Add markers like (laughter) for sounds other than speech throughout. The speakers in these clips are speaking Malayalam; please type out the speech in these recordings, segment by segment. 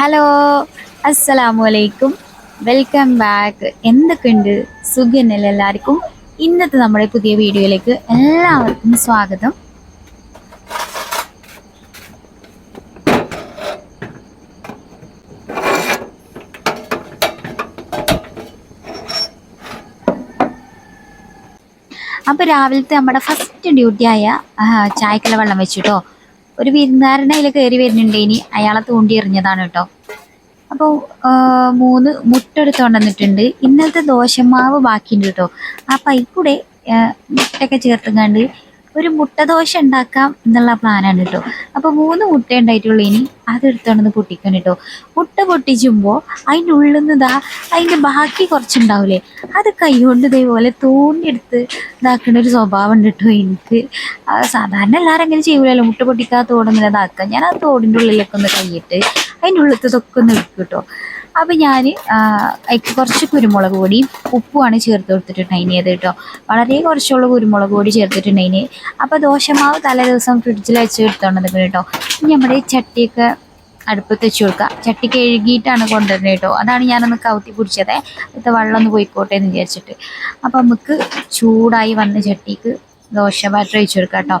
ഹലോ അസ്സലാമു അലൈക്കും വെൽക്കം ബാക്ക് എന്തൊക്കെയുണ്ട്? സുഖനല്ല എല്ലാവർക്കും? ഇന്നത്തെ നമ്മുടെ പുതിയ വീഡിയോയിലേക്ക് എല്ലാവർക്കും സ്വാഗതം. അപ്പോൾ രാവിലത്തെ നമ്മുടെ ഫസ്റ്റ് ഡ്യൂട്ടിയായ ചായക്കല വെള്ളം വെച്ചിട്ടോ? ഒരു വിരുന്നുകാരനെ അതിൽ കയറി വരുന്നുണ്ട് ഇനി അയാളെ തൂണ്ടി എറിഞ്ഞതാണ് കേട്ടോ. അപ്പോൾ മൂന്ന് മുട്ട എടുത്ത് കൊണ്ടുവന്നിട്ടുണ്ട് ഇന്നലത്തെ ദോശമാവ് ബാക്കിയുണ്ട് കേട്ടോ. ആ പൈക്കൂടെ മുട്ടയൊക്കെ ചേർത്തുങ്ങാണ്ട് ഒരു മുട്ടദോശ ഉണ്ടാക്കാം എന്നുള്ള പ്ലാനാണ് കേട്ടോ അപ്പോൾ മൂന്ന് മുട്ട ഉണ്ടായിട്ടുള്ളൂ ഇനി. അതെടുത്തോണ്ടെന്ന് പൊട്ടിക്കണം കേട്ടോ മുട്ട പൊട്ടിച്ചുമ്പോൾ അതിന്റെ ഉള്ളിൽ നിന്ന് ഇതാ അതിന്റെ ബാക്കി കുറച്ചുണ്ടാവില്ലേ അത് കൈകൊണ്ട് ഇതേപോലെ തോണ്ടിയെടുത്ത് ഇതാക്കുന്ന ഒരു സ്വഭാവം ഉണ്ട് കേട്ടോ എനിക്ക്. സാധാരണ എല്ലാവരും അങ്ങനെ ചെയ്യൂലല്ലോ. മുട്ട പൊട്ടിക്കാത്ത തോടുന്നില്ല ഇതാക്കാം ഞാൻ ആ തോടിന്റെ ഉള്ളിലൊക്കെ ഒന്ന് കൈയിട്ട് അതിന്റെ ഉള്ളിലത്തതൊക്കെ ഒന്ന് എടുക്കും കേട്ടോ അപ്പം ഞാൻ കുറച്ച് കുരുമുളക് പൊടിയും ഉപ്പുമാണ് ചേർത്ത് കൊടുത്തിട്ടുണ്ടായിനിയത് കേട്ടോ. വളരെ കുറച്ചുള്ള കുരുമുളക് പൊടി ചേർത്തിട്ടുണ്ടായിന്. അപ്പോൾ ദോശമാവ് തലേ ദിവസം ഫ്രിഡ്ജിൽ വെച്ച് എടുത്തോണ്ടത് കേട്ടോ. നമ്മുടെ ചട്ടിയൊക്കെ അടുപ്പത്ത് വെച്ച് കൊടുക്കുക ചട്ടി കഴുകിയിട്ടാണ് കൊണ്ടുവരുന്നത് കേട്ടോ. അതാണ് ഞാനൊന്ന് കൗത്തി പിടിച്ചത്. ഇത് വെള്ളം ഒന്ന് പോയിക്കോട്ടെ എന്ന് വിചാരിച്ചിട്ട്. അപ്പം നമുക്ക് ചൂടായി വന്ന ചട്ടിക്ക് ദോശ ബാറ്റർ ഒഴിച്ചു കൊടുക്കുക കേട്ടോ.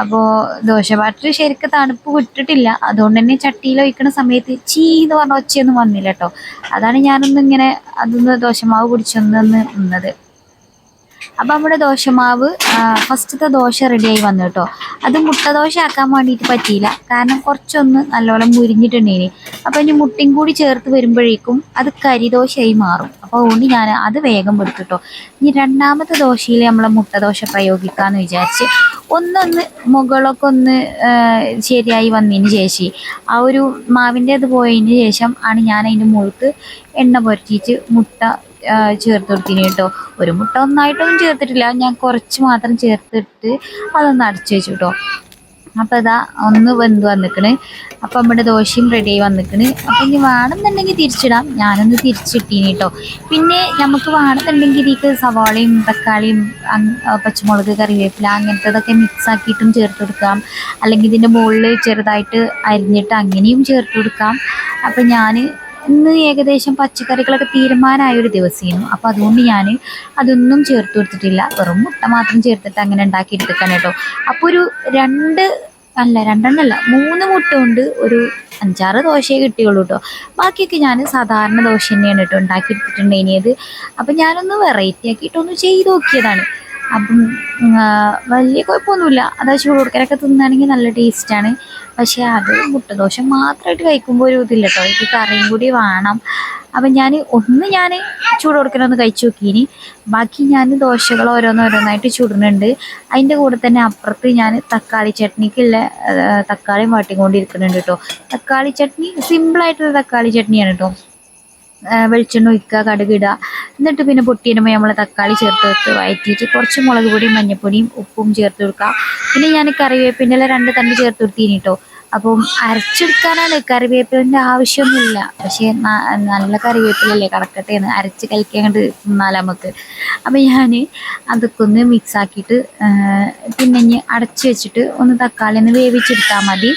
അപ്പോൾ ദോശ ബാറ്റർ ശരിക്കും തണുപ്പ് വിട്ടിട്ടില്ല. അതുകൊണ്ട് തന്നെ ചട്ടിയിൽ ഒഴിക്കുന്ന സമയത്ത് ചീ എന്ന് പറഞ്ഞ ഒച്ചയൊന്നും വന്നില്ല കേട്ടോ. അതാണ് ഞാനൊന്നിങ്ങനെ അതൊന്ന് ദോശമാവ് കുടിച്ചൊന്നു നിന്നത്. അപ്പം നമ്മുടെ ദോശമാവ് ഫസ്റ്റത്തെ ദോശ റെഡിയായി വന്നു കേട്ടോ. അത് മുട്ട ദോശ ആക്കാൻ വേണ്ടിയിട്ട് പറ്റിയില്ല. കാരണം കുറച്ചൊന്ന് നല്ലോണം മുരിഞ്ഞിട്ടുണ്ടേനി. അപ്പം ഇനി മുട്ടയും കൂടി ചേർത്ത് വരുമ്പോഴേക്കും അത് കരിദോശയായി മാറും. അപ്പോൾ അതുകൊണ്ട് ഞാൻ അത് വേഗം എടുത്തു കേട്ടോ. ഇനി രണ്ടാമത്തെ ദോശയിൽ നമ്മൾ മുട്ട ദോശ പ്രയോഗിക്കാമെന്ന് വിചാരിച്ച് ഒന്നൊന്ന് മുകളൊക്കെ ഒന്ന് ശരിയായി വന്നതിന് ശേഷം ആ ഒരു മാവിന്റെ അത് പോയതിന് ശേഷം ആണ് ഞാൻ അതിന്റെ മുകൾക്ക് എണ്ണ പുരട്ടിയിട്ട് മുട്ട ചേർത്ത് കൊടുത്തിന് കേട്ടോ. ഒരു മുട്ട ഒന്നായിട്ടൊന്നും ചേർത്തിട്ടില്ല. ഞാൻ കുറച്ച് മാത്രം ചേർത്തിട്ട് അതൊന്ന് അടച്ചു വെച്ചു കേട്ടോ. അപ്പം ഇതാ ഒന്ന് വെന്ത് വന്നിക്കണ്. അപ്പം നമ്മുടെ ദോശയും റെഡി ആയി വന്നിക്കണ്. അപ്പം ഇനി വേണമെന്നുണ്ടെങ്കിൽ തിരിച്ചിടാം. ഞാനൊന്ന് തിരിച്ചിട്ടീനി കേട്ടോ. പിന്നെ നമുക്ക് വേണമെന്നുണ്ടെങ്കിൽ ഇതിലേക്ക് സവാളയും തക്കാളിയും പച്ചമുളക് കറിവേപ്പില അങ്ങനത്തതൊക്കെ മിക്സ് ആക്കിയിട്ടും ചേർത്ത് കൊടുക്കാം. അല്ലെങ്കിൽ ഇതിന്റെ മുകളിൽ ചെറുതായിട്ട് അരിഞ്ഞിട്ട് അങ്ങനെയും ചേർത്ത് കൊടുക്കാം. അപ്പം ഞാൻ ഇന്ന് ഏകദേശം പച്ചക്കറികളൊക്കെ തീരുമാനമായ ഒരു ദിവസമായിരുന്നു അപ്പോൾ അതുകൊണ്ട് ഞാൻ അതൊന്നും ചേർത്ത് കൊടുത്തിട്ടില്ല. വെറും മുട്ട മാത്രം ചേർത്തിട്ട് അങ്ങനെ ഉണ്ടാക്കി എടുത്തേക്കാണ് കേട്ടോ. അപ്പോൾ ഒരു രണ്ട് അല്ല രണ്ടെണ്ണമല്ല മൂന്ന് മുട്ട കൊണ്ട് ഒരു അഞ്ചാറ് ദോശയെ കിട്ടിയുള്ളൂ കേട്ടോ. ബാക്കിയൊക്കെ ഞാൻ സാധാരണ ദോശ തന്നെയാണ് കേട്ടോ ഉണ്ടാക്കി എടുത്തിട്ടുണ്ടായിരുന്നത്. അപ്പം ഞാനൊന്ന് വെറൈറ്റി ആക്കിയിട്ടൊന്ന് ചെയ്ത് നോക്കിയതാണ്. അപ്പം വലിയ കുഴപ്പമൊന്നുമില്ല. അത് ചൂട് കൊടുക്കലൊക്കെ തിന്നുകയാണെങ്കിൽ നല്ല ടേസ്റ്റാണ്. പക്ഷേ അത് മുട്ടദോശ മാത്രമായിട്ട് കഴിക്കുമ്പോൾ ഒരു ഇതില്ല കേട്ടോ. എനിക്ക് കറിയും കൂടി വേണം. അപ്പം ഞാൻ ഒന്ന് ഞാൻ ചൂട് കൊടുക്കലൊന്ന് കഴിച്ചു നോക്കിയിനി. ബാക്കി ഞാൻ ദോശകൾ ഓരോന്നോരോന്നായിട്ട് ചുടുന്നുണ്ട്. അതിന്റെ കൂടെ തന്നെ അപ്പുറത്ത് ഞാൻ തക്കാളി ചട്നിക്കുള്ള തക്കാളിയും വാട്ടിക്കൊണ്ടിരിക്കുന്നുണ്ട് കേട്ടോ. തക്കാളി ചട്നി സിമ്പിളായിട്ടുള്ള തക്കാളി ചട്നിയാണ് കേട്ടോ. വെളിച്ചെണ്ണ ഒഴിക്കുക കടുകിടുക എന്നിട്ട് പിന്നെ പൊട്ടിയിടുമ്പോൾ നമ്മൾ തക്കാളി ചേർത്ത് വെച്ച് വഴറ്റിയിട്ട് കുറച്ച് മുളക് പൊടിയും മഞ്ഞൾപ്പൊടിയും ഉപ്പും ചേർത്ത് കൊടുക്കുക. പിന്നെ ഞാൻ കറിവേപ്പിന്റെ രണ്ട് തണ്ട് ചേർത്ത് കൊടുത്തിന് കേട്ടോ അപ്പം അരച്ചെടുക്കാനാണ് കറിവേപ്പിലിന്റെ ആവശ്യമൊന്നുമില്ല. പക്ഷേ നല്ല കറിവേപ്പിലല്ലേ കടക്കട്ടെ എന്ന് അരച്ച് കലക്കി അങ്ങോട്ട് തിന്നാൽ നമുക്ക്. അപ്പം ഞാൻ അതൊക്കെ ഒന്ന് മിക്സ് ആക്കിയിട്ട് പിന്നെ അടച്ച് വെച്ചിട്ട് ഒന്ന് തക്കാളി ഒന്ന് വേവിച്ചെടുത്താൽ മതി.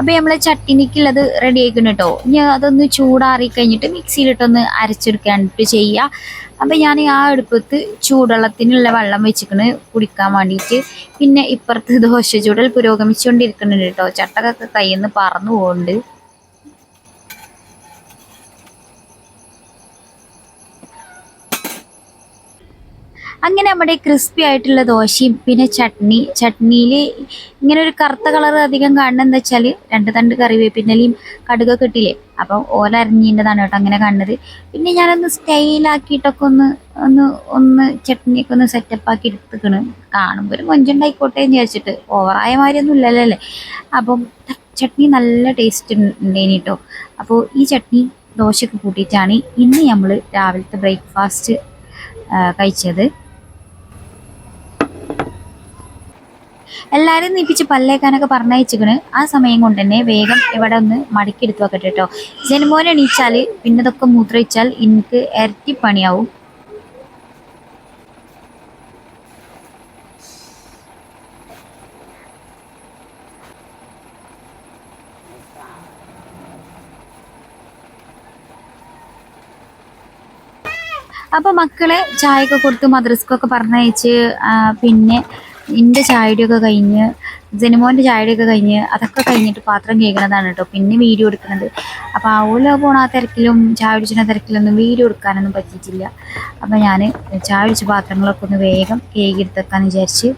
അപ്പോൾ നമ്മളെ ചട്ടിനിക്കുള്ളത് റെഡി ആയിക്കണം കേട്ടോ ഇനി അതൊന്ന് ചൂടാറി കഴിഞ്ഞിട്ട് മിക്സിയിലിട്ടൊന്ന് അരച്ചെടുക്കാനിട്ട് ചെയ്യുക അപ്പം ഞാൻ ആ അടുപ്പത്ത് ചൂടുവെള്ളത്തിനുള്ള വെള്ളം വെച്ചിക്കണ് കുടിക്കാൻ വേണ്ടിയിട്ട് പിന്നെ ഇപ്പുറത്ത് ദോശ ചൂടൽ പുരോഗമിച്ചുകൊണ്ടിരിക്കുന്നുണ്ട് കേട്ടോ ചട്ടകൊക്കെ കയ്യിൽ നിന്ന് പറന്നു പോകുന്നുണ്ട് അങ്ങനെ നമ്മുടെ ക്രിസ്പി ആയിട്ടുള്ള ദോശയും പിന്നെ ചട്നി. ചട്നിയിൽ ഇങ്ങനെ ഒരു കറുത്ത കളർ അധികം കാണുന്നത് എന്താ വെച്ചാൽ രണ്ട് തണ്ട് കറിവേപ്പിന്റെലയും കടുകൊക്കെ ഇട്ടില്ലേ? അപ്പം ഓല അരിഞ്ഞതിന്റെതാണ് കേട്ടോ അങ്ങനെ കാണുന്നത്. പിന്നെ ഞാനൊന്ന് സ്റ്റൈലാക്കിയിട്ടൊക്കെ ഒന്ന് ഒന്ന് ഒന്ന് ചട്നിയൊക്കെ ഒന്ന് സെറ്റപ്പ് ആക്കി എടുത്തിക്കണ്. കാണുമ്പോൾ ഒരു കൊഞ്ചുണ്ടായിക്കോട്ടെ എന്ന് വിചാരിച്ചിട്ട്. ഓവറായ മാതിരിയൊന്നും ഇല്ലല്ലോ അല്ലേ? അപ്പം ചട്നി നല്ല ടേസ്റ്റ് ഉണ്ടേനി കേട്ടോ അപ്പോൾ ഈ ചട്നി ദോശയൊക്കെ കൂട്ടിയിട്ടാണ് ഇന്ന് നമ്മൾ രാവിലത്തെ ബ്രേക്ക്ഫാസ്റ്റ് കഴിച്ചത്. എല്ലാവരും നീപ്പിച്ച് പല്ലേക്കാനൊക്കെ പറഞ്ഞയച്ചിക്കണ് ആ സമയം കൊണ്ട് തന്നെ വേഗം ഇവിടെ ഒന്ന് മടക്കി മടക്കിയെടുത്ത് വെക്കട്ടെ കേട്ടോ ജനുമോനെ എണീച്ചാൽ പിന്നെ ഇതൊക്കെ മൂത്രയിച്ചാൽ എനിക്ക് ഇരട്ടി പണിയാവും. അപ്പൊ മക്കളെ ചായ ഒക്കെ കൊടുത്ത് മദ്രസ്ക്കൊക്കെ പറഞ്ഞയച്ച് പിന്നെ എന്റെ ചായയുടെയൊക്കെ കഴിഞ്ഞ് ജനിമോന്റെ ചായയുടെയൊക്കെ കഴിഞ്ഞ് അതൊക്കെ കഴിഞ്ഞിട്ട് പാത്രം കേൾക്കുന്നതാണ് കേട്ടോ. പിന്നെ വീഡിയോ എടുക്കുന്നത് അപ്പോൾ അവൾ പോണ ആ തിരക്കിലും ചായ ഒഴിച്ചിന തിരക്കിലൊന്നും വീഡിയോ എടുക്കാനൊന്നും പറ്റിയിട്ടില്ല. അപ്പോൾ ഞാൻ ചായ ഒഴിച്ച പാത്രങ്ങളൊക്കെ ഒന്ന് വേഗം കേക്ക് എടുത്തേക്കാന്ന് വിചാരിച്ച്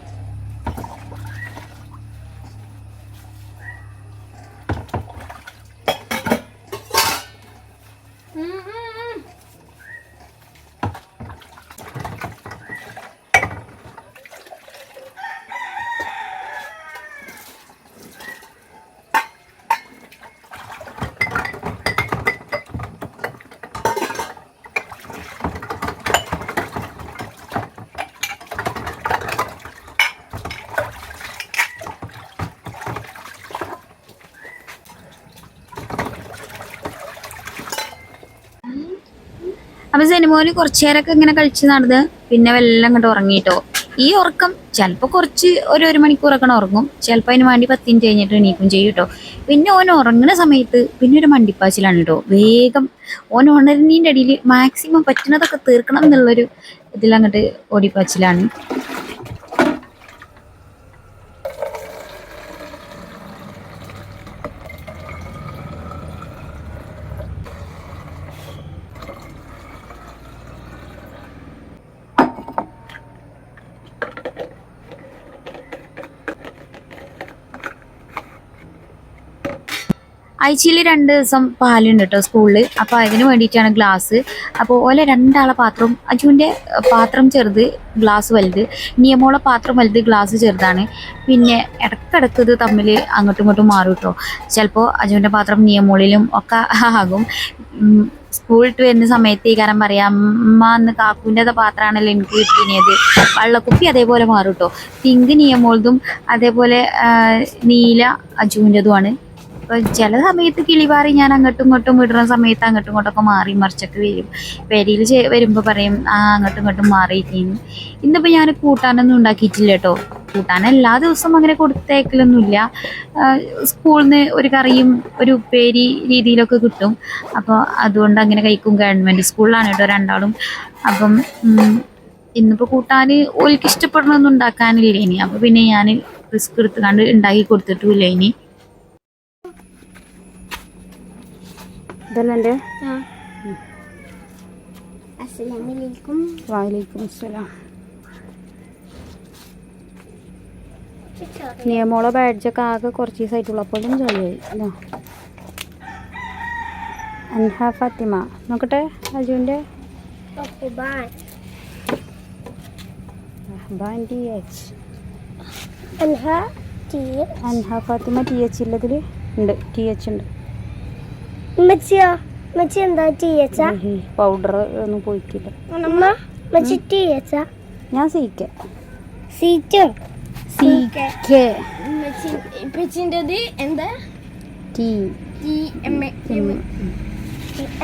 സിനിമോന് കുറച്ചേരൊക്കെ ഇങ്ങനെ കളിച്ച് നടന്ന് പിന്നെ വെല്ലം അങ്ങോട്ട് ഉറങ്ങിയിട്ടോ ഈ ഉറക്കം ചിലപ്പോൾ കുറച്ച് ഒരു ഒരു മണിക്കൂറൊക്കെ ഉറങ്ങും. ചിലപ്പോൾ അതിന് വേണ്ടി പത്ത് മിനിറ്റ് കഴിഞ്ഞിട്ട് എണീക്കും ചെയ്യും കേട്ടോ പിന്നെ ഓൻ ഉറങ്ങുന്ന സമയത്ത് പിന്നെ ഒരു മണ്ടിപ്പാച്ചിലാണ് കേട്ടോ വേഗം ഓൻ ഉണരുന്നതിന്റെ അടിയിൽ മാക്സിമം പറ്റുന്നതൊക്കെ തീർക്കണം എന്നുള്ളൊരു ഇതിലങ്ങോട്ട് ഓടിപ്പാച്ചിലാണ്. ആഴ്ചയിൽ രണ്ട് ദിവസം പാലുണ്ട് കേട്ടോ സ്കൂളിൽ അപ്പോൾ അതിന് വേണ്ടിയിട്ടാണ് ഗ്ലാസ്. അപ്പോൾ ഓലെ രണ്ടാളെ പാത്രം അജുവിന്റെ പാത്രം ചെറുത് ഗ്ലാസ് വലുത്. നിയമോളെ പാത്രം വലുത് ഗ്ലാസ് ചെറുതാണ്. പിന്നെ ഇടക്കിടക്ക് ഇത് തമ്മിൽ അങ്ങോട്ടും ഇങ്ങോട്ടും മാറും കേട്ടോ ചിലപ്പോൾ അജുവിന്റെ പാത്രം നിയമോളിലും ഒക്കെ ആകും. സ്കൂൾ ഇട്ട് വരുന്ന സമയത്ത് ഈ കാരണം പറയാം അമ്മ അന്ന് കാക്കുവിന്റെ പാത്രമാണല്ലോ എനിക്ക് കിട്ടിയത്. വള്ളക്കുപ്പി അതേപോലെ മാറും കേട്ടോ പിങ്ക് നിയമോളതും അതേപോലെ നീല അജുവിന്റെതുമാണ് അപ്പൊ ചില സമയത്ത് കിളിപാറി ഞാൻ അങ്ങോട്ടും ഇങ്ങോട്ടും വിടുന്ന സമയത്ത് അങ്ങോട്ടും ഇങ്ങോട്ടൊക്കെ മാറി മറിച്ചൊക്കെ വരും. പെരിയിൽ വരുമ്പോ പറയും ആ അങ്ങോട്ടും ഇങ്ങോട്ടും മാറിയിട്ടേന്ന്. ഇന്നിപ്പോ ഞാൻ കൂട്ടാനൊന്നും ഉണ്ടാക്കിയിട്ടില്ല കേട്ടോ. കൂട്ടാൻ എല്ലാ ദിവസവും അങ്ങനെ കൊടുത്തേക്കലൊന്നുമില്ല. സ്കൂളിൽ നിന്ന് ഒരു കറിയും ഒരു ഉപ്പേരി രീതിയിലൊക്കെ കിട്ടും. അപ്പോൾ അതുകൊണ്ട് അങ്ങനെ കഴിക്കും ഗവൺമെന്റ് സ്കൂളിലാണ് കേട്ടോ രണ്ടാളും. അപ്പം ഇന്നിപ്പോൾ കൂട്ടാൻ ഓൽക്ക് ഇഷ്ടപ്പെടണമെന്ന് ഉണ്ടാക്കാനില്ല ഇനി. അപ്പോൾ പിന്നെ ഞാൻ റിസ്ക് എടുത്തുകൊണ്ട് ഉണ്ടാക്കി കൊടുത്തിട്ടുമില്ല ഇനി. ഇതല്ല എന്റെ അസ്സലാം നിയമോളെ ബാഡ്ജൊക്കെ ആകെ കുറച്ച് ദിവസമായിട്ടുള്ളൂ അപ്പോഴും ചളിയായി അല്ലോ അൻഹ ഫാത്തിമ. നോക്കട്ടെ അജുവിന്റെ. അൻഹ ഫാത്തിമ ടി എച്ച് ഇല്ലതിൽ ഉണ്ട്. ടി എച്ച് ഉണ്ട്. ഉമ്മച്ചിയോ? ഉമ്മച്ചി എന്താ ടീ എച്ചാ പൗഡർ ഒന്നും പോയിട്ടില്ല അമ്മ ഉമ്മച്ചി ടീ എച്ചാ ഞാൻ സീക്ക. സീറ്റോ സീക്ക. ഉമ്മച്ചിന്റെത് എന്താ? ടീ ടീ എം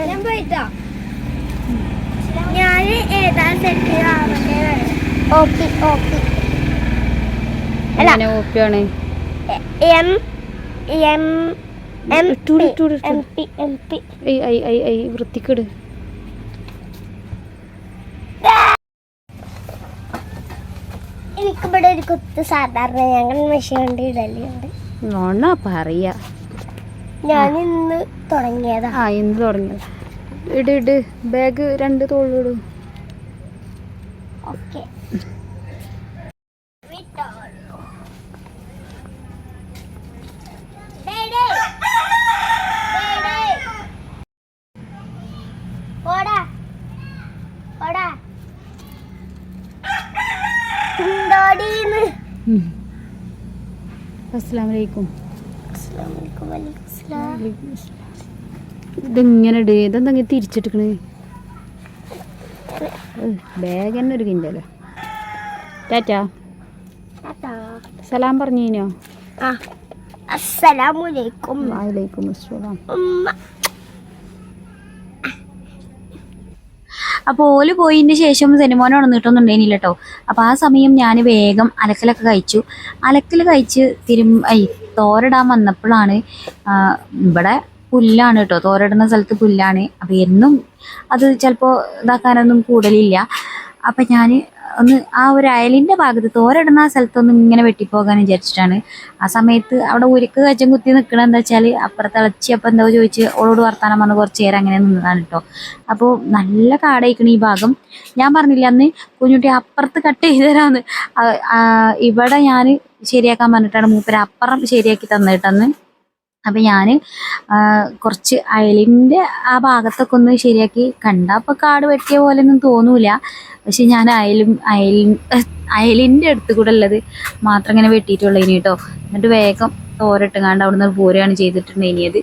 ഞാൻ പോയിട്ടോ? ഞാൻ ഏതാ സെറ്റ് ഓപ്പി ഓപ്പി. അല്ല. ഓപ്പിയാണ്? എം എം വൃത്തിക്കിട് എനിക്കിവിടെ ഒരു കുത്ത് സാധാരണ ഞങ്ങൾ മെഷീൻ കൊണ്ട് ഇടലുണ്ട് നോണ പറയാ. ഞാൻ ഇന്ന് തുടങ്ങിയതാ. ആ ഇന്ന് തുടങ്ങിയത് ഇട് ഇട്. ബാഗ് രണ്ട് തോളിട് ഓക്കെ. എന്തോടീന്ന് അസ്സാം വലൈക്കും അസ്സലാമലൈക്കും വലൈക്കും സലാം ഇതിങ്ങനെ ഇട്? ഇതെന്താ ഇങ്ങനെ തിരിച്ചിട്ടിക്കണ്? ബാഗ് തന്നെ ഒരു കിഞ്ചല്ലോ ടാറ്റാ. സലാം കഴിഞ്ഞോ അസ്സലാമു അലൈക്കും വാലൈക്കും അസ്സലാം. അപ്പോൾ ഓൽ പോയതിന് ശേഷം സിനിമോനെ ഉണർന്നിട്ടൊന്നുണ്ടായിരുന്നില്ല കേട്ടോ അപ്പോൾ ആ സമയം ഞാൻ വേഗം അലക്കലൊക്കെ കഴിച്ചു. അലക്കൽ കഴിച്ച് തിരും ഐ തോരടാൻ വന്നപ്പോഴാണ് ഇവിടെ പുല്ലാണ് കേട്ടോ തോരടുന്ന സ്ഥലത്ത് പുല്ലാണ്. അപ്പോൾ എന്നും അത് ചിലപ്പോൾ ഇതാക്കാനൊന്നും കൂടലില്ല. അപ്പം ഞാൻ ഒന്ന് ആ ഒരു അയലിന്റെ ഭാഗത്ത് തോരടുന്ന ആ സ്ഥലത്തൊന്നും ഇങ്ങനെ വെട്ടിപ്പോകാൻ വിചാരിച്ചിട്ടാണ്. ആ സമയത്ത് അവിടെ ഉരുക്ക് കച്ചം കുത്തി നിൽക്കണ എന്താ വെച്ചാൽ അപ്പുറത്ത് ഇളച്ചി അപ്പം എന്തോ ചോദിച്ച് ഓളോട് വർത്താനം പറഞ്ഞ് കുറച്ച് നേരം അങ്ങനെ നിന്നതാണ് കേട്ടോ അപ്പോൾ നല്ല കാടായിക്കണ ഈ ഭാഗം. ഞാൻ പറഞ്ഞില്ല അന്ന് കുഞ്ഞുട്ടി അപ്പുറത്ത് കട്ട് ചെയ്ത് തരാമെന്ന് ഇവിടെ ഞാൻ ശരിയാക്കാൻ പറഞ്ഞിട്ടാണ് മൂപ്പര് അപ്പുറം ശരിയാക്കി തന്നിട്ടെന്ന് അപ്പം ഞാൻ കുറച്ച് അയലിന്റെ ആ ഭാഗത്തൊക്കെ ഒന്ന് ശരിയാക്കി കണ്ടപ്പോൾ കാട് വെട്ടിയ പോലെ ഒന്നും തോന്നൂല. പക്ഷെ ഞാൻ അയലും അയലിൻ അയലിന്റെ അടുത്ത് കൂടെ ഉള്ളത് മാത്രം ഇങ്ങനെ വെട്ടിയിട്ടുള്ളൂ ഇനി കേട്ടോ എന്നിട്ട് വേഗം തോരട്ടുങ്ങാണ്ട് അവിടുന്ന് പോരുകയാണ് ചെയ്തിട്ടുണ്ടായിനിയത്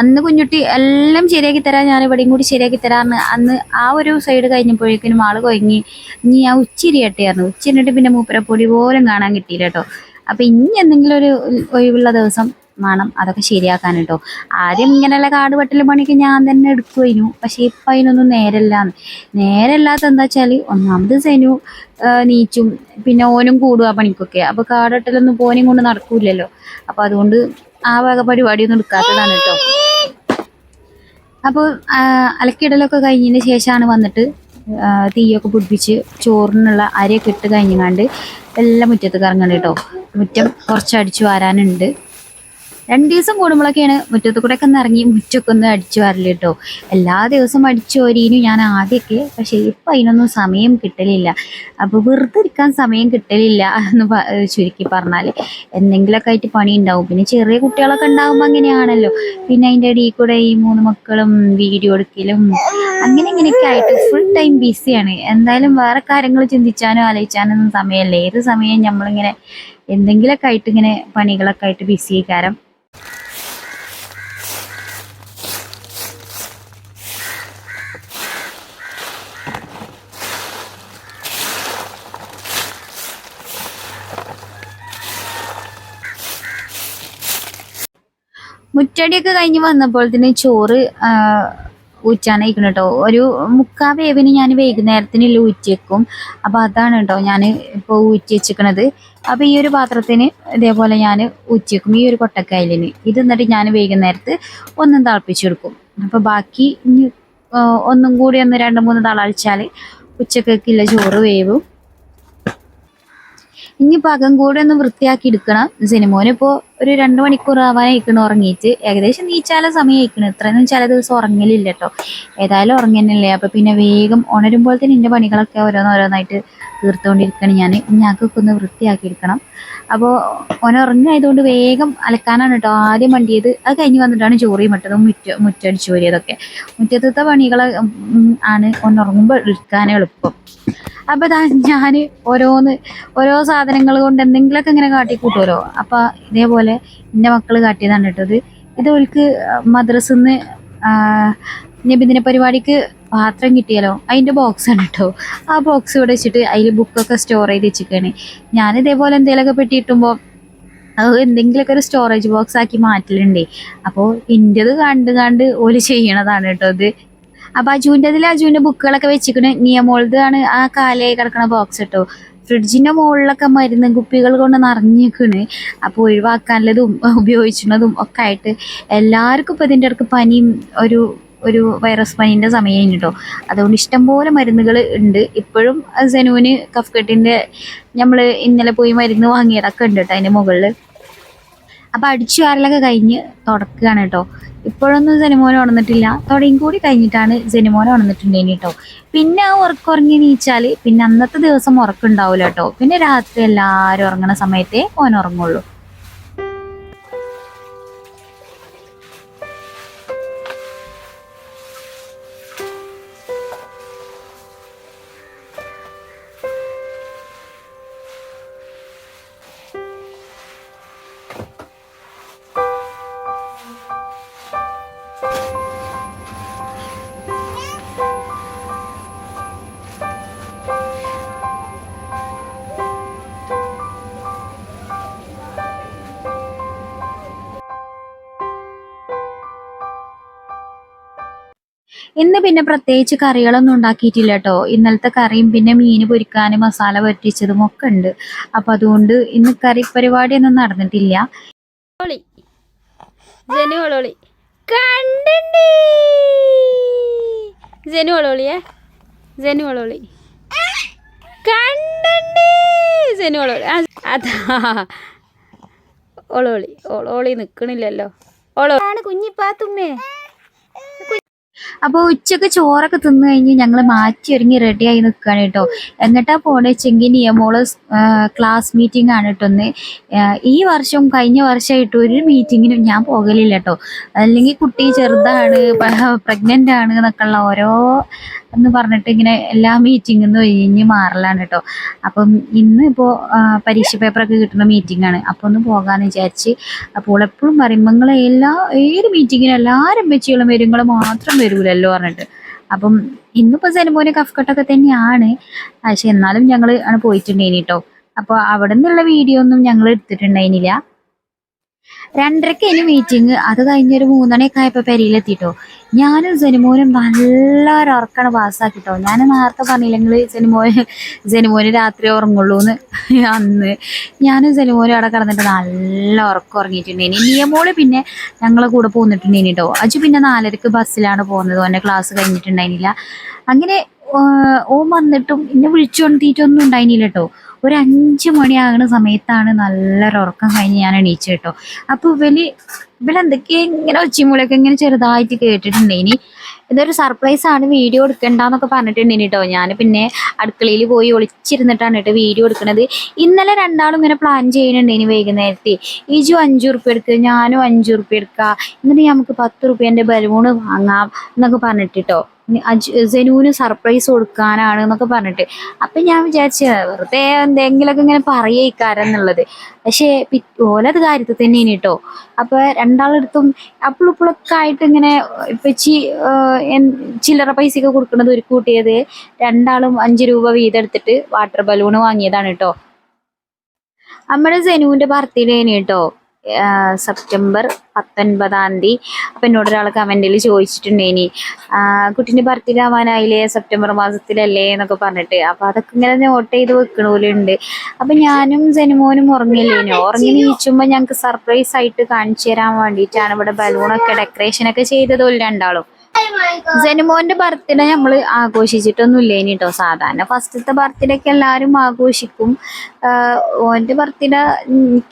അന്ന് കുഞ്ഞുട്ടി എല്ലാം ശരിയാക്കി തരാം. ഞാൻ ഇവിടെയും കൂടി ശരിയാക്കി തരാമെന്ന് അന്ന് ആ ഒരു സൈഡ് കഴിഞ്ഞപ്പോഴേക്കും ആൾ കൊയങ്ങി. ഇനി ഞാൻ ഉച്ചിരിയട്ടെയായിരുന്നു ഉച്ചിരിട്ട് പിന്നെ മൂപ്പരപ്പൊടി പോലും കാണാൻ കിട്ടിയില്ല കേട്ടോ അപ്പൊ ഇനി എന്തെങ്കിലും ഒരു ഒഴിവുള്ള ദിവസം വേണം അതൊക്കെ ശരിയാക്കാൻ കേട്ടോ ആദ്യം ഇങ്ങനെയുള്ള കാട് വെട്ടൽ പണിക്ക് ഞാൻ തന്നെ എടുക്കുമായിരുന്നു പക്ഷെ ഇപ്പം അതിനൊന്നും നേരല്ല നേരല്ലാത്ത എന്താ വെച്ചാൽ ഒന്നാമത് സെനു നീച്ചും പിന്നെ ഓനും കൂടുക പണിക്കൊക്കെ. അപ്പൊ കാട് വെട്ടലൊന്നും പോനും കൊണ്ട് നടക്കൂലല്ലോ അപ്പൊ അതുകൊണ്ട് ആ വക പരിപാടിയൊന്നും എടുക്കാത്തതാണ് കേട്ടോ. അപ്പോൾ അലക്കിടലൊക്കെ കഴിഞ്ഞതിന് ശേഷമാണ് വന്നിട്ട് തീയൊക്കെ പിടിപ്പിച്ച് ചോറിനുള്ള അരിയൊക്കെ ഇട്ട് കഴിഞ്ഞങ്ങാണ്ട് എല്ലാം മുറ്റത്ത് കറങ്ങണം കേട്ടോ. മുറ്റം കുറച്ച് അടിച്ചു വാരാനുണ്ട്. രണ്ട് ദിവസം കൂടുമ്പോഴൊക്കെയാണ് മുറ്റത്ത് കൂടെ ഒക്കെ ഒന്ന് ഇറങ്ങി മുറ്റൊക്കെ ഒന്ന് അടിച്ചു വരൽ കേട്ടോ എല്ലാ ദിവസവും അടിച്ചു വരീനും ഞാൻ ആദ്യമൊക്കെ പക്ഷേ ഇപ്പം അതിനൊന്നും സമയം കിട്ടലില്ല. അപ്പോൾ വെറുതെ ഇരിക്കാൻ സമയം കിട്ടലില്ല എന്ന് ചുരുക്കി പറഞ്ഞാൽ എന്തെങ്കിലുമൊക്കെ ആയിട്ട് പണി ഉണ്ടാവും. പിന്നെ ചെറിയ കുട്ടികളൊക്കെ ഉണ്ടാകുമ്പോൾ അങ്ങനെയാണല്ലോ. പിന്നെ അതിന്റെ ഇടയിൽ കൂടെ ഈ മൂന്ന് മക്കളും വീഡിയോ എടുക്കലും അങ്ങനെ ഇങ്ങനെയൊക്കെ ആയിട്ട് ഫുൾ ടൈം ബിസിയാണ് എന്തായാലും വേറെ കാര്യങ്ങൾ ചിന്തിച്ചാനോ ആലോചിച്ചാനൊന്നും സമയമല്ല. ഏത് സമയം നമ്മളിങ്ങനെ എന്തെങ്കിലുമൊക്കെ ആയിട്ട് ഇങ്ങനെ പണികളൊക്കെ ആയിട്ട് ബിസി കാരം മുറ്റടിയൊക്കെ കഴിഞ്ഞ് വന്നപ്പോൾ തന്നെ ചോറ് ഊച്ചാണ് ഊറ്റാനായിക്കണം കേട്ടോ. ഒരു മുക്കാ വേവിന് ഞാൻ വൈകുന്നേരത്തിനില്ല ഊറ്റി വെക്കും അപ്പോൾ അതാണ് കേട്ടോ ഞാൻ ഇപ്പോൾ ഊറ്റി വെച്ചിരിക്കണത്. അപ്പോൾ ഈ ഒരു പാത്രത്തിന് ഇതേപോലെ ഞാൻ ഊറ്റി വെക്കും ഈ ഒരു കൊട്ടക്കായലിന്. ഇത് എന്നിട്ട് ഞാൻ വൈകുന്നേരത്ത് ഒന്നും തിളപ്പിച്ചു കൊടുക്കും. അപ്പോൾ ബാക്കി ഒന്നും കൂടി ഒന്ന് രണ്ട് മൂന്ന് തളാഴ്ചാൽ ഉച്ചക്കൊക്കെ ഇല്ല ചോറ് വേവും. ഇനി പകം കൂടെ ഒന്ന് വൃത്തിയാക്കി എടുക്കണം. സിനിമോന് ഇപ്പോ ഒരു രണ്ട് മണിക്കൂർ ആവാനായിരിക്കണം ഉറങ്ങിയിട്ട് ഏകദേശം നീച്ചാല സമയം ആയിക്കണം ഇത്രയൊന്നും ചില ദിവസം ഉറങ്ങലില്ല കേട്ടോ. ഏതായാലും ഉറങ്ങുന്നില്ലേ? അപ്പൊ പിന്നെ വേഗം ഉണരുമ്പോൾ തന്നെ എന്റെ പണികളൊക്കെ ഓരോന്നോരോന്നായിട്ട് തീർത്തുകൊണ്ടിരിക്കണം ഞാൻ ഞങ്ങൾക്കൊക്കെ ഒന്ന് വൃത്തിയാക്കി എടുക്കണം. അപ്പോൾ ഓന ഉറങ്ങായതുകൊണ്ട് വേഗം അലക്കാനാണ് കേട്ടോ ആദ്യം വണ്ടിയത് അത് കഴിഞ്ഞ് വന്നിട്ടാണ് ചോറി മറ്റതും മുറ്റ മുറ്റടിച്ചു പോരിയതൊക്കെ മുറ്റത്തെ പണികൾ ആണ് ഓനുറങ്ങുമ്പോൾ എടുക്കാൻ എളുപ്പം. അപ്പൊ ദാ ഞാൻ ഓരോന്ന് ഓരോ സാധനങ്ങൾ കൊണ്ട് എന്തെങ്കിലുമൊക്കെ ഇങ്ങനെ കാട്ടിക്കൂട്ടുമല്ലോ അപ്പൊ ഇതേപോലെ എന്റെ മക്കൾ കാട്ടിയതാണ് കേട്ടത്. ഇത് ഓൽക്ക് മദ്രസിന്ന് നബിദിന പരിപാടിക്ക് പാത്രം കിട്ടിയാലോ? അതിന്റെ ബോക്സാണ് കേട്ടോ ആ ബോക്സ് ഇവിടെ വെച്ചിട്ട് അതിൽ ബുക്കൊക്കെ സ്റ്റോർ ചെയ്ത് വെച്ചിരിക്കുകയാണ് ഞാൻ ഇതേപോലെ എന്തെങ്കിലുമൊക്കെ പെട്ടിയിട്ടുമ്പോൾ അത് എന്തെങ്കിലുമൊക്കെ ഒരു സ്റ്റോറേജ് ബോക്സ് ആക്കി മാറ്റലുണ്ടേ. അപ്പോൾ എന്റെത് കണ്ട് കണ്ട് ഓൽ ചെയ്യണതാണ് കേട്ടോ ഇത്. അപ്പോൾ അജുവിന്റെതിൽ അജുവിന്റെ ബുക്കുകളൊക്കെ വെച്ചിരിക്കണ. നിയമോളത് ആണ് ആ കാലയായി കിടക്കണ ബോക്സ് കേട്ടോ ഫ്രിഡ്ജിന്റെ മുകളിലൊക്കെ മരുന്ന് കുപ്പികൾ കൊണ്ട് നിറഞ്ഞിരിക്കുന്നു അപ്പോൾ ഒഴിവാക്കാനുള്ളതും ഉപയോഗിച്ചിരുന്നതും ഒക്കെ ആയിട്ട് എല്ലാവർക്കും ഇപ്പോൾ ഇതിന്റെ ഇടയ്ക്ക് പനിയും ഒരു ഒരു വൈറസ് പനീന്റെ സമയം കേട്ടോ അതുകൊണ്ട് ഇഷ്ടംപോലെ മരുന്നുകൾ ഉണ്ട്. ഇപ്പോഴും സെനുവിന് കഫ്കെട്ടിന്റെ നമ്മൾ ഇന്നലെ പോയി മരുന്ന് വാങ്ങിയതൊക്കെ ഉണ്ട് കേട്ടോ അതിന്റെ മുകളിൽ അപ്പം അടിച്ചു വാരലൊക്കെ കഴിഞ്ഞ് തുടക്കുകയാണ് കേട്ടോ ഇപ്പോഴൊന്നും സെനിമോൻ ഉണർന്നിട്ടില്ല. തുടയും കൂടി കഴിഞ്ഞിട്ടാണ് സെനിമോൻ ഉണർന്നിട്ടുണ്ടേനി കേട്ടോ പിന്നെ ആ ഉറക്കുറങ്ങി നീച്ചാൽ പിന്നെ അന്നത്തെ ദിവസം ഉറക്കുണ്ടാവില്ല കേട്ടോ പിന്നെ രാത്രി എല്ലാവരും ഉറങ്ങണ സമയത്തേ ഓൻ ഉറങ്ങുള്ളൂ. ഇന്ന് പിന്നെ പ്രത്യേകിച്ച് കറികളൊന്നും ഉണ്ടാക്കിയിട്ടില്ല കേട്ടോ. ഇന്നലത്തെ കറിയും പിന്നെ മീൻ പൊരിക്കാനും മസാല പറ്റിച്ചതും ഒക്കെ ഉണ്ട്. അപ്പൊ അതുകൊണ്ട് ഇന്ന് കറി പരിപാടിയൊന്നും നടന്നിട്ടില്ല. ജനു ഒളോളി നിക്കണില്ലല്ലോ ജനു ഒളോളിയേ ജനു ഒളോളി കണ്ടേ ജനു ഒളോളി ആ, അതാ. ഒളോളി ഒളോളി നിൽക്കണില്ലല്ലോ ഒളോ ആണ് കുഞ്ഞിപ്പാത്തുമ്മേ. അപ്പോൾ ഉച്ചയ്ക്ക് ചോറൊക്കെ തിന്നു കഴിഞ്ഞ് ഞങ്ങൾ മാറ്റി ഒരുങ്ങി റെഡിയായി നിൽക്കുകയാണ് കേട്ടോ. എന്നിട്ടാ പോണേ വെച്ചെങ്കിൽ മോൾ ക്ലാസ് മീറ്റിംഗ് ആണ് കേട്ടോ ഒന്ന് ഈ വർഷവും കഴിഞ്ഞ വർഷമായിട്ട് ഒരു മീറ്റിങ്ങിനും ഞാൻ പോകലില്ല കേട്ടോ. അല്ലെങ്കിൽ കുട്ടി ചെറുതാണ് പ്രഗ്നന്റ് ആണ് എന്നൊക്കെയുള്ള ഓരോ എന്ന് പറഞ്ഞിട്ട് ഇങ്ങനെ എല്ലാ മീറ്റിംഗിൽ നിന്ന് ഒഴിഞ്ഞ് മാറലാണ് കേട്ടോ അപ്പം ഇന്ന് ഇപ്പോൾ പരീക്ഷ പേപ്പറൊക്കെ കിട്ടുന്ന മീറ്റിംഗ് ആണ്. അപ്പോൾ ഒന്ന് പോകാമെന്ന് വിചാരിച്ച് അപ്പോൾ എപ്പോഴും പറയും നിങ്ങൾ എല്ലാ ഏത് മീറ്റിങ്ങിനും എല്ലാവരും വെച്ചുകളും വരും മാത്രം വരൂലല്ലോ പറഞ്ഞിട്ട്. അപ്പം ഇന്നിപ്പോൾ സെനമോന് കഫ്കട്ടൊക്കെ തന്നെയാണ്. പക്ഷെ എന്നാലും ഞങ്ങൾ ആണ് പോയിട്ടുണ്ടായിനി കേട്ടോ അപ്പോൾ അവിടെ നിന്നുള്ള വീഡിയോ ഒന്നും ഞങ്ങൾ എടുത്തിട്ടുണ്ടായിരുന്നില്ല രണ്ടരക്ക് ഇനി മീറ്റിംഗ് അത് കഴിഞ്ഞൊരു മൂന്നണിയൊക്കെ ആയപ്പോൾ പെരിയിലെത്തിട്ടോ ഞാനും സെനിമോനും നല്ല ഒരു ഉറക്കാണ് പാസ്സാക്കിട്ടോ. ഞാൻ നേരത്തെ പറഞ്ഞില്ലെങ്കിൽ സെനിമോന് സെനിമോന് രാത്രി ഉറങ്ങുള്ളൂ എന്ന് അന്ന് ഞാനും സെനിമോനും അവിടെ കിടന്നിട്ട് നല്ല ഉറക്കം ഉറങ്ങിയിട്ടുണ്ടേനി നിയമോൾ പിന്നെ ഞങ്ങളെ കൂടെ പോന്നിട്ടുണ്ടേനി കേട്ടോ അജു പിന്നെ നാലരക്ക് ബസ്സിലാണ് പോകുന്നത്. ഓന്റെ ക്ലാസ് കഴിഞ്ഞിട്ടുണ്ടായിരുന്നില്ല അങ്ങനെ ഓ വന്നിട്ടും എന്നെ വിളിച്ചുകൊണ്ടിട്ടൊന്നും ഉണ്ടായിരുന്നില്ല കേട്ടോ ഒരു അഞ്ച് മണിയാകുന്ന സമയത്താണ് നല്ലൊരു ഉറക്കം കഴിഞ്ഞ് ഞാൻ എണീച്ചു കേട്ടോ. അപ്പോൾ ഇവൽ ഇവലെന്തൊക്കെയാ ഇങ്ങനെ ഒച്ചിമൂലൊക്കെ ഇങ്ങനെ ചെറുതായിട്ട് കേട്ടിട്ടുണ്ട്. ഇനി ഇതൊരു സർപ്രൈസ് ആണ് വീഡിയോ എടുക്കണ്ടെന്നൊക്കെ പറഞ്ഞിട്ടുണ്ടെങ്കിൽ കേട്ടോ. ഞാൻ പിന്നെ അടുക്കളയിൽ പോയി ഒളിച്ചിരുന്നിട്ടാണ് കേട്ടോ വീഡിയോ എടുക്കുന്നത് ഇന്നലെ രണ്ടാളും ഇങ്ങനെ പ്ലാൻ ചെയ്യുന്നുണ്ട് ഇനി വൈകുന്നേരത്തെ. ഇജു അഞ്ചു റുപ്യ എടുക്കുക ഞാനും അഞ്ചു റുപ്യ എടുക്കുക എന്നിട്ട് നമുക്ക് പത്ത് റുപ്യേന്റെ ബലൂണ് വാങ്ങാം എന്നൊക്കെ പറഞ്ഞിട്ട് കേട്ടോ. ജനൂന് സർപ്രൈസ് കൊടുക്കാനാണ് എന്നൊക്കെ പറഞ്ഞിട്ട്. അപ്പം ഞാൻ വിചാരിച്ച വെറുതെ എന്തെങ്കിലുമൊക്കെ ഇങ്ങനെ പറയേക്കാരം എന്നുള്ളത്. പക്ഷേ ഓലത് കാര്യത്തിൽ തന്നെയാണ് കേട്ടോ അപ്പോൾ രണ്ടാളെടുത്തും അപ്പിളിപ്പിളൊക്കെ ആയിട്ട് ഇങ്ങനെ ഇപ്പച്ചി ചില്ലറ പൈസയൊക്കെ കൊടുക്കുന്നത് ഒരു കൂട്ടിയത് രണ്ടാളും അഞ്ച് രൂപ വീതം എടുത്തിട്ട് വാട്ടർ ബലൂൺ വാങ്ങിയതാണ് കേട്ടോ നമ്മുടെ സെനുവിന്റെ ബർത്ത്ഡേ ആണ് കേട്ടോ സെപ്റ്റംബർ പത്തൊൻപതാം തീയതി. അപ്പം എന്നോട് ഒരാൾ കമന്റിൽ ചോദിച്ചിട്ടുണ്ടേനി കുട്ടീന്റെ ബർത്ത്ഡേ ആവാനായില്ലേ? സെപ്റ്റംബർ മാസത്തിലല്ലേ എന്നൊക്കെ പറഞ്ഞിട്ട്. അപ്പം അതൊക്കെ ഇങ്ങനെ നോട്ട് ചെയ്ത് ഉണ്ട് അപ്പം ഞാനും ജനുമോനും ഉറങ്ങില്ലേനോ ഉറങ്ങി നീച്ചുമ്പോൾ ഞങ്ങൾക്ക് സർപ്രൈസ് ആയിട്ട് കാണിച്ചു തരാൻ വേണ്ടിയിട്ടാണ് ഇവിടെ ബലൂണൊക്കെ ഡെക്കറേഷനൊക്കെ ചെയ്തതും രണ്ടാളും. സെനിമോന്റെ ബർത്ത്ഡേ നമ്മൾ ആഘോഷിച്ചിട്ടൊന്നും ഇനി കേട്ടോ സാധാരണ ഫസ്റ്റത്തെ ബർത്ത്ഡേ ഒക്കെ എല്ലാവരും ആഘോഷിക്കും. ഓന്റെ ബർത്ത്ഡേ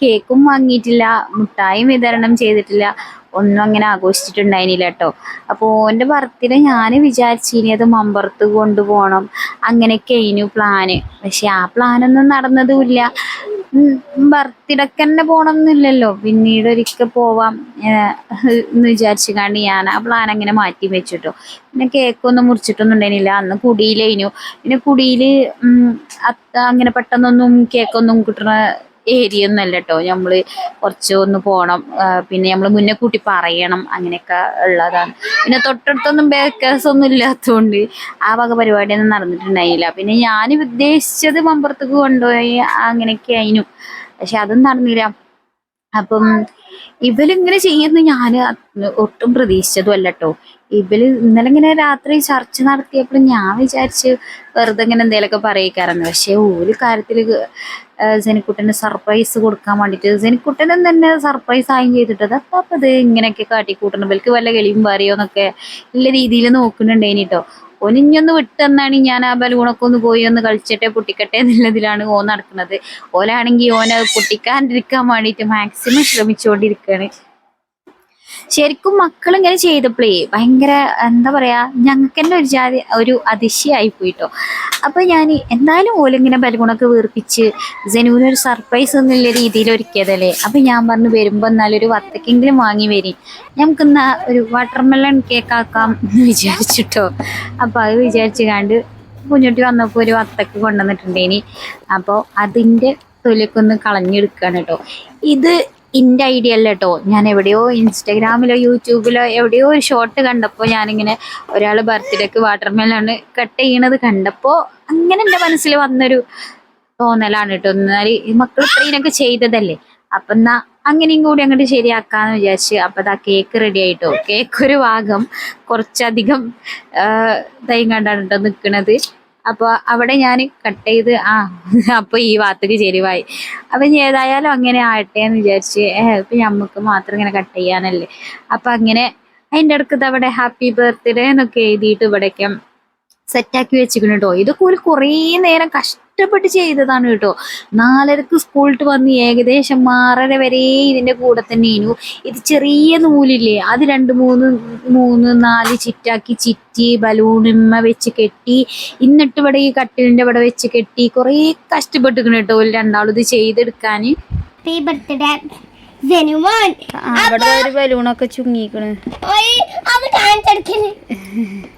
കേക്കും വാങ്ങിയിട്ടില്ല മുട്ടായും വിതരണം ചെയ്തിട്ടില്ല. ഒന്നും അങ്ങനെ ആഘോഷിച്ചിട്ടുണ്ടായിരുന്നില്ല കേട്ടോ. അപ്പോൾ ഓന്റെ ബർത്ത്ഡേ ഞാൻ വിചാരിച്ചിനി അത് മമ്പറത്ത് കൊണ്ടുപോകണം. അങ്ങനെയൊക്കെ ആയിരുന്നു പ്ലാന് പക്ഷെ ആ പ്ലാനൊന്നും നടന്നതുമില്ല. ബർത്ത്ഡേക്ക് തന്നെ പോകണം എന്നില്ലല്ലോ പിന്നീട് ഒരിക്കൽ പോവാം എന്ന് വിചാരിച്ചു കാണി ഞാൻ ആ പ്ലാൻ അങ്ങനെ മാറ്റി വെച്ചിട്ടോ. പിന്നെ കേക്കൊന്നും മുറിച്ചിട്ടൊന്നും ഉണ്ടായിരുന്നില്ല അന്ന് കുടിയിലേനു പിന്നെ കുടിയിൽ അങ്ങനെ പെട്ടെന്നൊന്നും കേക്കൊന്നും കിട്ടുന്ന ഏരിയ ഒന്നും അല്ല കേട്ടോ നമ്മൾ കുറച്ച് ഒന്ന് പോകണം പിന്നെ നമ്മൾ മുന്നേ കൂട്ടി പറയണം അങ്ങനെയൊക്കെ ഉള്ളതാണ്. പിന്നെ തൊട്ടടുത്തൊന്നും ബേക്കേഴ്സ് ഒന്നും ഇല്ലാത്തതുകൊണ്ട് ആ വക പരിപാടിയൊന്നും നടന്നിട്ടുണ്ടായില്ല. പിന്നെ ഞാൻ ഉദ്ദേശിച്ചത് മമ്പുറത്തേക്ക് കൊണ്ടുപോയി അങ്ങനെയൊക്കെ ആയിനു പക്ഷെ അതും നടന്നില്ല. അപ്പം ഇവരിങ്ങനെ ചെയ്യുന്നു ഞാൻ ഒട്ടും പ്രതീക്ഷിച്ചതും അല്ല കേട്ടോ ഇവൽ ഇന്നലെ ഇങ്ങനെ രാത്രി ചർച്ച നടത്തിയപ്പോൾ ഞാൻ വിചാരിച്ച് വെറുതെ ഇങ്ങനെ എന്തെങ്കിലുമൊക്കെ പറയിക്കാറുണ്ട് പക്ഷെ ഒരു കാര്യത്തിൽ ജനിക്കുട്ടന് സർപ്രൈസ് കൊടുക്കാൻ വേണ്ടിയിട്ട് ജനിക്കുട്ടനും തന്നെ സർപ്രൈസ് ആയും ചെയ്തിട്ടത് അപ്പം അപ്പം ഇത് ഇങ്ങനെയൊക്കെ കാട്ടിക്കൂട്ടണം. ഇവർക്ക് വല്ല കളിയും പറയോ എന്നൊക്കെ നല്ല രീതിയിൽ നോക്കുന്നുണ്ടേനി കേട്ടോ ഒനിഞ്ഞൊന്ന് വിട്ടെന്നാണ് ഞാൻ ആ ബലൂണൊക്കെ ഒന്ന് പോയി ഒന്ന് കളിച്ചിട്ടെ പൊട്ടിക്കട്ടെ എന്നുള്ളതിലാണ് ഓ നടക്കുന്നത് ഓലാണെങ്കിൽ ഓനെ പൊട്ടിക്കാണ്ടിരിക്കാൻ വേണ്ടിയിട്ട് മാക്സിമം ശ്രമിച്ചുകൊണ്ടിരിക്കുകയാണ് ശരിക്കും മക്കൾ ഇങ്ങനെ ചെയ്തപ്പോഴേ ഭയങ്കര എന്താ പറയാ ഞങ്ങൾക്ക് തന്നെ ഒരു ജാതി ഒരു അതിശയായി പോയിട്ടോ. അപ്പൊ ഞാൻ എന്തായാലും ഓലിങ്ങനെ ബലഗുണൊക്കെ വീർപ്പിച്ച് ജനുവിന് ഒരു സർപ്രൈസ് എന്നുള്ള രീതിയിൽ ഒരുക്കിയതല്ലേ. അപ്പൊ ഞാൻ പറഞ്ഞു വരുമ്പോ എന്നാലും ഒരു വത്തക്കെങ്കിലും വാങ്ങി വരി. ഞങ്ങൾക്ക് എന്നാ ഒരു വാട്ടർമെലൺ കേക്ക് ആക്കാം എന്ന് വിചാരിച്ചിട്ടോ. അപ്പൊ അത് വിചാരിച്ചു കണ്ട് കുഞ്ഞുട്ടി വന്നപ്പോൾ ഒരു വത്തക്ക് കൊണ്ടുവന്നിട്ടുണ്ടേനി. അപ്പോൾ അതിന്റെ തൊലിയൊക്കെ ഒന്ന് കളഞ്ഞെടുക്കുകയാണ് കേട്ടോ. ഇത് എന്റെ ഐഡിയ അല്ല കേട്ടോ ഞാൻ എവിടെയോ ഇൻസ്റ്റാഗ്രാമിലോ യൂട്യൂബിലോ എവിടെയോ ഒരു ഷോർട്ട് കണ്ടപ്പോൾ ഞാനിങ്ങനെ ഒരാൾ ബർത്ത്ഡേക്ക് വാട്ടർ മെലാണ് കട്ട് ചെയ്യണത് കണ്ടപ്പോൾ അങ്ങനെ എന്റെ മനസ്സിൽ വന്നൊരു തോന്നലാണ് കേട്ടോ എന്നാൽ ഈ മക്കൾ ഇത്രയൊക്കെ ചെയ്തതല്ലേ? അപ്പം എന്നാ അങ്ങനെയും കൂടി അങ്ങോട്ട് ശരിയാക്കാന്ന് വിചാരിച്ച് അപ്പം അതാ കേക്ക് റെഡി ആയിട്ടോ. കേക്ക് ഒരു ഭാഗം കുറച്ചധികം തൈ കണ്ടാണ് കേട്ടോ നിൽക്കുന്നത് അപ്പോൾ അവിടെ ഞാൻ കട്ട് ചെയ്ത് ആ അപ്പോൾ ഈ ഭാഗത്തേക്ക് ചെരിവായി. അപ്പം ഏതായാലും അങ്ങനെ ആട്ടെ എന്ന് വിചാരിച്ച് ഇപ്പം നമുക്ക് മാത്രം ഇങ്ങനെ കട്ട് ചെയ്യാനല്ലേ. അപ്പം അങ്ങനെ അതിന്റെ അടുക്കത്ത് അവിടെ ഹാപ്പി ബർത്ത്ഡേ എന്നൊക്കെ എഴുതിയിട്ട് ഇവിടേക്ക് സെറ്റാക്കി വെച്ചിരിക്കുന്നു കേട്ടോ. ഇതൊക്കെ ഒരു കുറേ നേരം കഷ്ടപ്പെട്ട് ചെയ്തതാണ് കേട്ടോ. നാലരക്ക് സ്കൂളിട്ട് വന്ന് ഏകദേശം ആറര വരെ ഇതിന്റെ കൂടെ തന്നെ ഇനു ഇത് ചെറിയ നൂലില്ലേ? അത് രണ്ട് മൂന്ന് മൂന്ന് നാല് ചിറ്റാക്കി ചിറ്റി ബലൂണിമ്മ വെച്ച് കെട്ടി എന്നിട്ട് ഇവിടെ ഈ കട്ടിലിന്റെ ഇവിടെ വെച്ച് കെട്ടി കുറേ കഷ്ടപ്പെട്ടിരിക്കണം കേട്ടോ ഒരു രണ്ടാളും ഇത് ചെയ്തെടുക്കാൻ ബർത്ത്ഡേ ഒരു ബലൂണൊക്കെ ചുങ്ങിക്കണ് ഓയ് അത് (laughs)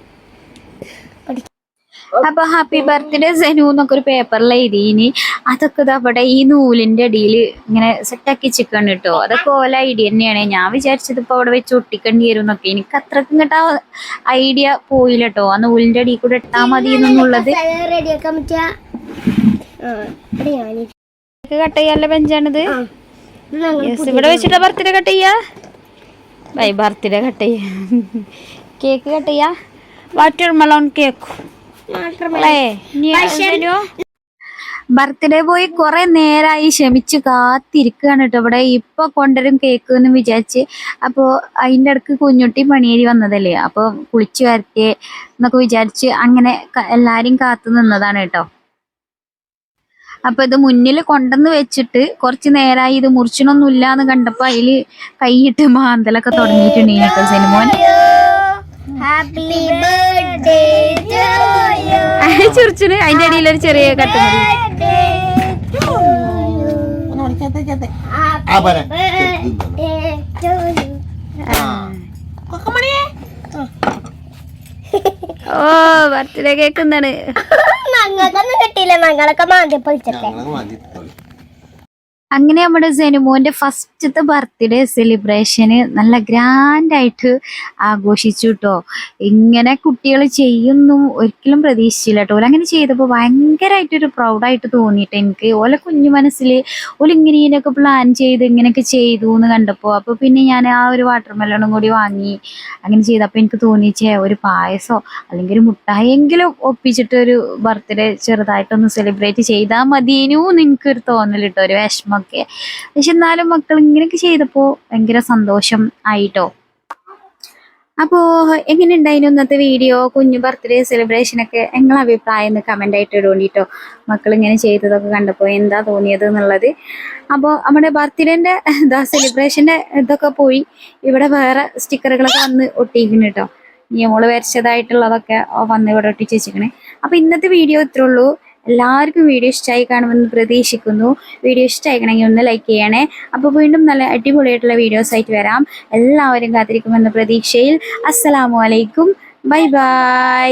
അപ്പൊ ഹാപ്പി ബർത്ത്ഡേ സെനു എന്നൊക്കെ ഒരു പേപ്പറിൽ എഴുതിയിനി. അതൊക്കെ അവിടെ ഈ നൂലിന്റെ അടിയിൽ ഇങ്ങനെ സെറ്റാക്കി ചിക്കണ് കേട്ടോ അതൊക്കെ ഓല ഐഡിയ തന്നെയാണ്. ഞാൻ വിചാരിച്ചത് ഇപ്പൊ അവിടെ വെച്ച് ഒട്ടിക്കേണ്ടി വരും എന്നൊക്കെ. എനിക്ക് അത്രക്കും ഇങ്ങോട്ട് ഐഡിയ പോയില്ലട്ടോ ആ നൂലിന്റെ അടിയിൽ കൂടെ ഇട്ടാ മതി എന്നുള്ളത്. കട്ട് ചെയ്യാനുള്ള ബെഞ്ചാണിത്. ഇവിടെ വെച്ചിട്ടാ ബർത്ത്ഡേ കട്ട് ചെയ്യാ? ബൈ ബർത്ത്ഡേ കട്ട് ചെയ്യാ. (laughs) കേക്ക് കട്ട് ചെയ്യാ? വാട്ടർ മെലോൺ കേക്ക് ബർത്ത്ഡേ പോയി കുറെ നേരമായി ക്ഷമിച്ച് കാത്തിരിക്കുകയാണ് കേട്ടോ. ഇവിടെ ഇപ്പൊ കൊണ്ടുവരും കേക്ക് എന്ന് വിചാരിച്ച്. അപ്പോൾ അതിന്റെ അടുക്ക് കുഞ്ഞുട്ടി പണിയേരി വന്നതല്ലേ? അപ്പോൾ കുളിച്ചു വരട്ടെ എന്നൊക്കെ വിചാരിച്ച് അങ്ങനെ എല്ലാരും കാത്തു നിന്നതാണ് കേട്ടോ. അപ്പൊ ഇത് മുന്നിൽ കൊണ്ടെന്ന് വെച്ചിട്ട് കുറച്ച് നേരമായി ഇത് മുറിച്ചണൊന്നുമില്ല എന്ന് കണ്ടപ്പോ അതിൽ കൈയിട്ട് മാന്തലൊക്കെ തുടങ്ങിയിട്ടുണ്ട് കേട്ടോ സിനിമോൻ. (laughs) ചുറിച്ചിന് അതിന്റെ അടിയിൽ ഒരു ചെറിയ കട്ട് ഓ ബർത്ത്ഡേ കേക്ക് എന്താണ് ഞങ്ങൾക്കൊന്നും കിട്ടിയില്ല. ഞങ്ങളൊക്കെ മാന്തി പൊളിച്ചിട്ടേ. അങ്ങനെ നമ്മുടെ സെനുമോന്റെ ഫസ്റ്റത്തെ ബർത്ത്ഡേ സെലിബ്രേഷന് നല്ല ഗ്രാൻഡ് ആയിട്ട് ആഘോഷിച്ചു കേട്ടോ ഇങ്ങനെ കുട്ടികൾ ചെയ്യുന്നു ഒരിക്കലും പ്രതീക്ഷിച്ചില്ല കേട്ടോ അങ്ങനെ ചെയ്തപ്പോൾ ഭയങ്കരമായിട്ടൊരു പ്രൗഡായിട്ട് തോന്നിയിട്ട് എനിക്ക് ഓല കുഞ്ഞു മനസ്സിൽ ഓലിങ്ങനെ ഇതിനൊക്കെ പ്ലാൻ ചെയ്ത് ഇങ്ങനെയൊക്കെ ചെയ്തു എന്ന് കണ്ടപ്പോൾ അപ്പോൾ പിന്നെ ഞാൻ ആ ഒരു വാട്ടർ മെലണും കൂടി വാങ്ങി. അങ്ങനെ ചെയ്തപ്പോൾ എനിക്ക് തോന്നിച്ചേ ഒരു പായസോ അല്ലെങ്കിൽ ഒരു മുട്ടായെങ്കിലും ഒപ്പിച്ചിട്ട് ഒരു ബർത്ത്ഡേ ചെറുതായിട്ടൊന്ന് സെലിബ്രേറ്റ് ചെയ്താൽ മതിയേനു എന്ന് എനിക്കൊരു തോന്നൽ കേട്ടോ ഒരു വിഷമമൊക്കെ പക്ഷെ എന്നാലും മക്കൾ ഇങ്ങനെയൊക്കെ ചെയ്തപ്പോൾ ഭയങ്കര സന്തോഷം ആയിട്ടോ? അപ്പോ എങ്ങനെ ഉണ്ടായിരുന്നു ഇന്നത്തെ വീഡിയോ? കുഞ്ഞു ബർത്ത്ഡേ സെലിബ്രേഷൻ ഒക്കെ നിങ്ങളെ അഭിപ്രായം കമന്റ് കമന്റ് ആയിട്ട് ഇടുകൊണ്ടിട്ടോ മക്കൾ ഇങ്ങനെ ചെയ്തതൊക്കെ കണ്ടപ്പോൾ എന്താ തോന്നിയത് എന്നുള്ളത്. അപ്പോൾ നമ്മുടെ ബർത്ത്ഡേന്റെ എന്താ സെലിബ്രേഷന്റെ ഇതൊക്കെ പോയി. ഇവിടെ വേറെ സ്റ്റിക്കറുകളൊക്കെ വന്ന് ഒട്ടിക്കുന്നു കേട്ടോ. മോൾ വരച്ചതായിട്ടുള്ളതൊക്കെ വന്ന് ഇവിടെ ഒട്ടിച്ച് വെച്ചിരിക്കണേ. അപ്പോൾ ഇന്നത്തെ വീഡിയോ ഇത്രേ ഉള്ളൂ. എല്ലാവർക്കും വീഡിയോ ഇഷ്ടമായി കാണുമെന്ന് പ്രതീക്ഷിക്കുന്നു. വീഡിയോ ഇഷ്ടമായിക്കണമെങ്കിൽ ഒന്ന് ലൈക്ക് ചെയ്യണേ. അപ്പോൾ വീണ്ടും നല്ല അടിപൊളിയായിട്ടുള്ള വീഡിയോസ് ആയിട്ട് വരാം. എല്ലാവരും കാത്തിരിക്കുമെന്ന പ്രതീക്ഷയിൽ. അസ്സലാമു അലൈക്കും. Bye bye.